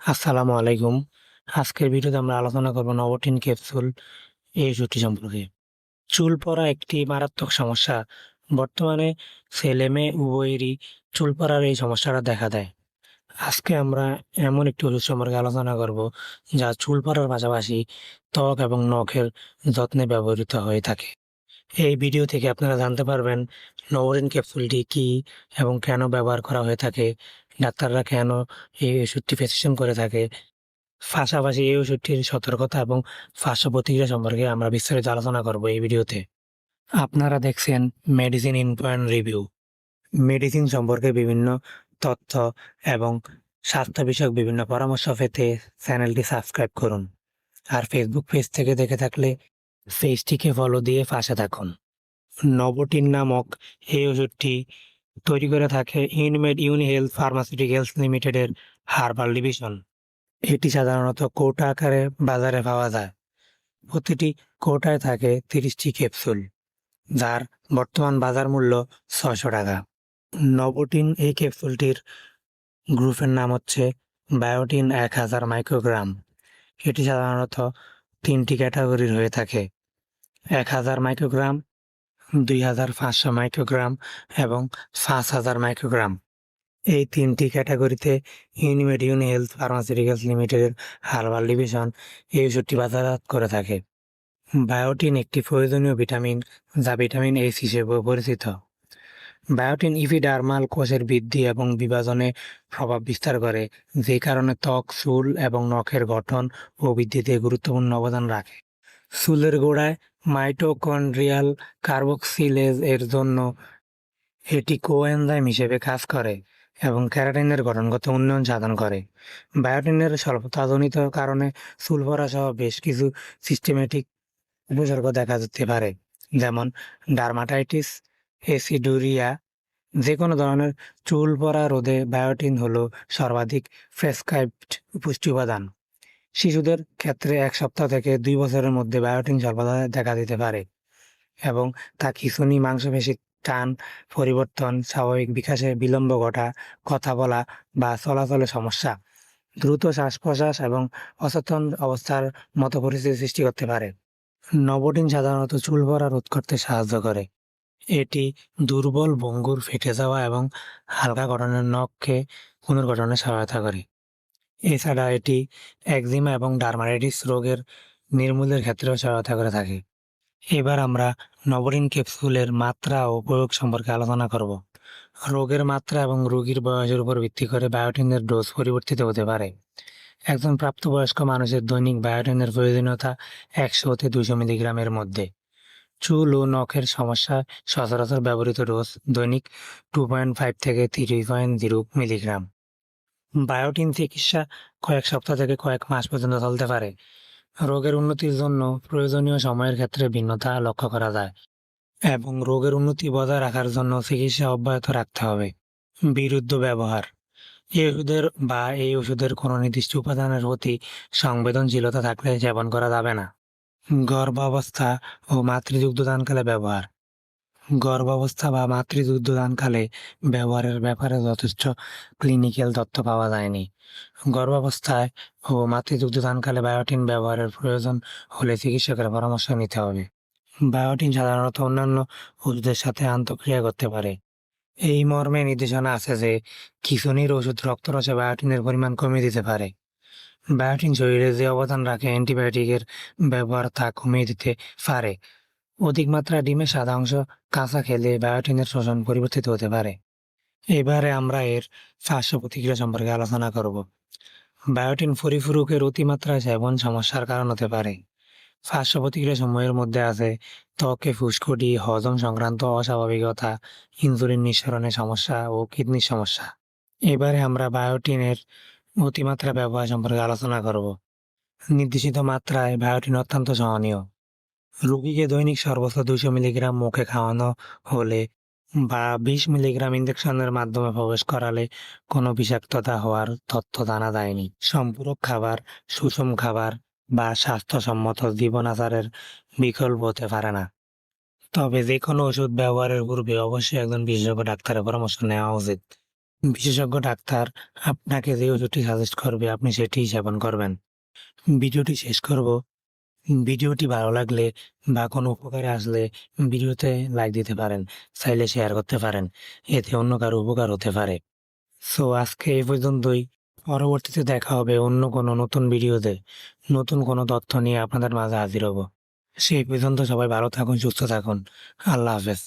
আসসালামু আলাইকুম। আজকের ভিডিওতে আমরা আলোচনা করব নবটিন ক্যাপসুল এই ওষুধটি সম্পর্কে। চুল পড়া একটি মারাত্মক সমস্যা। বর্তমানে ছেলে-মেয়ে উভয়েরই চুল পড়ার এই সমস্যাটা দেখা দেয়। আজকে আমরা এমন একটি ওষুধ সম্পর্কে আলোচনা করব যা চুল পড়ার পাশাপাশি ত্বক এবং নখের যত্নে ব্যবহৃত হয়ে থাকে। এই ভিডিও থেকে আপনারা জানতে পারবেন নভোটিন ক্যাপসুলটি কী এবং কেন ব্যবহার করা হয়ে থাকে, ডাক্তাররা কেন এই ওষুধটি প্রেসক্রিপশন করে থাকে, পাশাপাশি এই ওষুধটির সতর্কতা এবং পার্শ্ব প্রতিক্রিয়া সম্পর্কে আমরা বিস্তারিত আলোচনা করব এই ভিডিওতে। আপনারা দেখছেন medicine in point review. Medicine সম্পর্কে বিভিন্ন তথ্য এবং স্বাস্থ্য বিষয়ক বিভিন্ন পরামর্শ পেতে চ্যানেলটি সাবস্ক্রাইব করুন। আর ফেসবুক পেজ থেকে দেখে থাকলে পেজটিকে ফলো দিয়ে পাশে থাকুন। নভোটিন নামক এই ওষুধটি তৈরি করে থাকে ইউনিমেড ইউনিহেলথ ফার্মাসিউটিক্যালস লিমিটেডের হার্বাল ডিভিশন। এটি সাধারণত কোটা আকারে বাজারে পাওয়া যায়। প্রতিটি কোটায় থাকে তিরিশটি ক্যাপসুল, যার বর্তমান বাজার মূল্য ছশো টাকা। নভোটিন এই ক্যাপসুলটির গ্রুপের নাম হচ্ছে বায়োটিন এক হাজার মাইক্রোগ্রাম। এটি সাধারণত তিনটি ক্যাটাগরির হয়ে থাকে এক হাজার মাইক্রোগ্রাম, দুই হাজার পাঁচশো মাইক্রোগ্রাম এবং পাঁচ হাজার মাইক্রোগ্রাম। এই তিনটি ক্যাটাগরিতে ইউনিমেড ইউনি হেলথ ফার্মাসিউটিক্যালস লিমিটেডের হার্বাল ডিভিশন এই ওষুধটি বাজারজাত করে থাকে। বায়োটিন একটি প্রয়োজনীয় ভিটামিন যা ভিটামিন এইচ হিসেবেও পরিচিত। বায়োটিন ইপিডার্মাল কোষের বৃদ্ধি এবং বিভাজনে প্রভাব বিস্তার করে, যে কারণে ত্বক, চুল এবং নখের গঠন ও বৃদ্ধিতে গুরুত্বপূর্ণ অবদান রাখে। চুলের গোড়ায় মাইটোকন্ড্রিয়াল কার্বক্সিলেজ এর জন্য এটি কোএনজাইম হিসেবে কাজ করে এবং ক্যারাটিনের গঠনগত উন্নয়ন সাধন করে। বায়োটিনের স্বল্পতাজনিত কারণে চুল সহ বেশ কিছু সিস্টেমেটিক উপসর্গ দেখা যেতে পারে, যেমন ডার্মাটাইটিস, এসিডুরিয়া যে কোনো ধরনের চুল পড়া রোধে বায়োটিন হলো সর্বাধিক প্রেসক্রাইবড পুষ্টি উপাদান। শিশুদের ক্ষেত্রে এক সপ্তাহ থেকে দুই বছরের মধ্যে বায়োটিন স্বল্পতা দেখা দিতে পারে এবং তা খিঁচুনি, মাংসপেশির টান পরিবর্তন, স্বাভাবিক বিকাশে বিলম্ব ঘটা, কথা বলা বা চলাচলে সমস্যা, দ্রুত শ্বাস-প্রশ্বাস এবং অচেতন অবস্থার মতো পরিস্থিতি সৃষ্টি করতে পারে। নবটিন সাধারণত চুল পড়া রোধ করতে সাহায্য করে। এটি দুর্বল, ভঙ্গুর, ফেটে যাওয়া এবং হালকা গঠনের নখকে পুনর্গঠনে সহায়তা করে। এছাড়া এটি একজিমা এবং ডার্মাটাইটিস রোগের নির্মূলের ক্ষেত্রেও সহায়তা করে থাকে। এবার আমরা নবরিন ক্যাপসুলের মাত্রা ও প্রয়োগ সম্পর্কে আলোচনা করব। রোগের মাত্রা এবং রোগীর বয়সের উপর ভিত্তি করে বায়োটিনের ডোজ পরিবর্তিত হতে পারে। একজন প্রাপ্তবয়স্ক মানুষের দৈনিক বায়োটিনের প্রয়োজনীয়তা একশো হতে দুইশো মিলিগ্রামের মধ্যে। চুল ও নখের সমস্যা সচরাচর ব্যবহৃত ডোজ দৈনিক টু পয়েন্ট ফাইভ থেকে three point zero milligram. Biotin চিকিৎসা কয়েক সপ্তাহ থেকে কয়েক মাস পর্যন্ত চলতে পারে। রোগের উন্নতির জন্য প্রয়োজনীয় সময়ের ক্ষেত্রে ভিন্নতা লক্ষ্য করা যায় এবং রোগের উন্নতি বজায় রাখার জন্য চিকিৎসা অব্যাহত রাখতে হবে। বিরুদ্ধ ব্যবহার এই ওষুধের বা এই ওষুধের কোনো নির্দিষ্ট উপাদানের প্রতি সংবেদনশীলতা থাকলে সেবন করা যাবে না। গর্ভাবস্থা ও মাতৃদুগ্ধদানকালে ব্যবহার গর্ভাবস্থা বা মাতৃদুগ্ধদানকালে ব্যবহারের ব্যাপারে যথেষ্ট ক্লিনিক্যাল তথ্য পাওয়া যায়নি। গর্ভাবস্থায় ও মাতৃদুগ্ধদানকালে বায়োটিন ব্যবহারের প্রয়োজন হলে চিকিৎসকের পরামর্শ নিতে হবে। বায়োটিন সাধারণত অন্যান্য ওষুধের সাথে আন্তঃক্রিয়া করতে পারে। এই মর্মে নির্দেশনা আছে যে খিঁচুনির ওষুধ রক্তরসে বায়োটিনের পরিমাণ কমিয়ে দিতে পারে। বায়োটিন শরীরে যে অবদান রাখে অ্যান্টিবায়োটিকের ব্যবহার তা কমিয়ে দিতে পারে। অধিক মাত্রায় ডিমের সাদা অংশ কাঁচা খেলে বায়োটিনের শোষণ পরিবর্তিত হতে পারে। এবারে আমরা এর পার্শ্ব প্রতিক্রিয়া সম্পর্কে আলোচনা করব। বায়োটিন পরিপূরকের অতিমাত্রায় সেবন সমস্যার কারণ হতে পারে। পার্শ্ব প্রতিক্রিয়া সময়ের মধ্যে আছে ত্বকে ফুসকুড়ি, হজম সংক্রান্ত অস্বাভাবিকতা, ইনসুলিন নিঃসরণের সমস্যা ও কিডনির সমস্যা। এবারে আমরা বায়োটিনের অতিমাত্রা ব্যবহার সম্পর্কে আলোচনা করব। নির্দেশিত মাত্রায় বায়োটিন অত্যন্ত সহনীয়। রোগীকে দৈনিক সর্বোচ্চ দুইশো মিলিগ্রাম মুখে খাওয়ানো হলে বা বিশ মিলিগ্রাম ইনজেকশনের মাধ্যমে প্রবেশ করালে কোনো বিষাক্ততা হওয়ার তথ্য জানা যায়নি। সম্পূরক খাবার, সুষম খাবার বা স্বাস্থ্যসম্মত জীবনাচারের বিকল্প হতে পারে না। তবে যে কোনো ওষুধ ব্যবহারের পূর্বে অবশ্যই একজন বিশেষজ্ঞ ডাক্তারের পরামর্শ নেওয়া উচিত। বিশেষজ্ঞ ডাক্তার আপনাকে যে ওষুধটি সাজেস্ট করবে আপনি সেটি সেবন করবেন ভিডিওটি শেষ করব ভিডিওটি ভালো লাগলে বা কোনো উপকারে আসলে ভিডিওতে লাইক দিতে পারেন, চাইলে শেয়ার করতে পারেন। এতে অন্য কারও উপকার হতে পারে। সো আজকে এই পর্যন্তই। পরবর্তীতে দেখা হবে অন্য কোনো নতুন ভিডিওতে। নতুন কোনো তথ্য নিয়ে আপনাদের মাঝে হাজির হব। সেই পর্যন্ত সবাই ভালো থাকুন, সুস্থ থাকুন। আল্লাহ হাফেজ।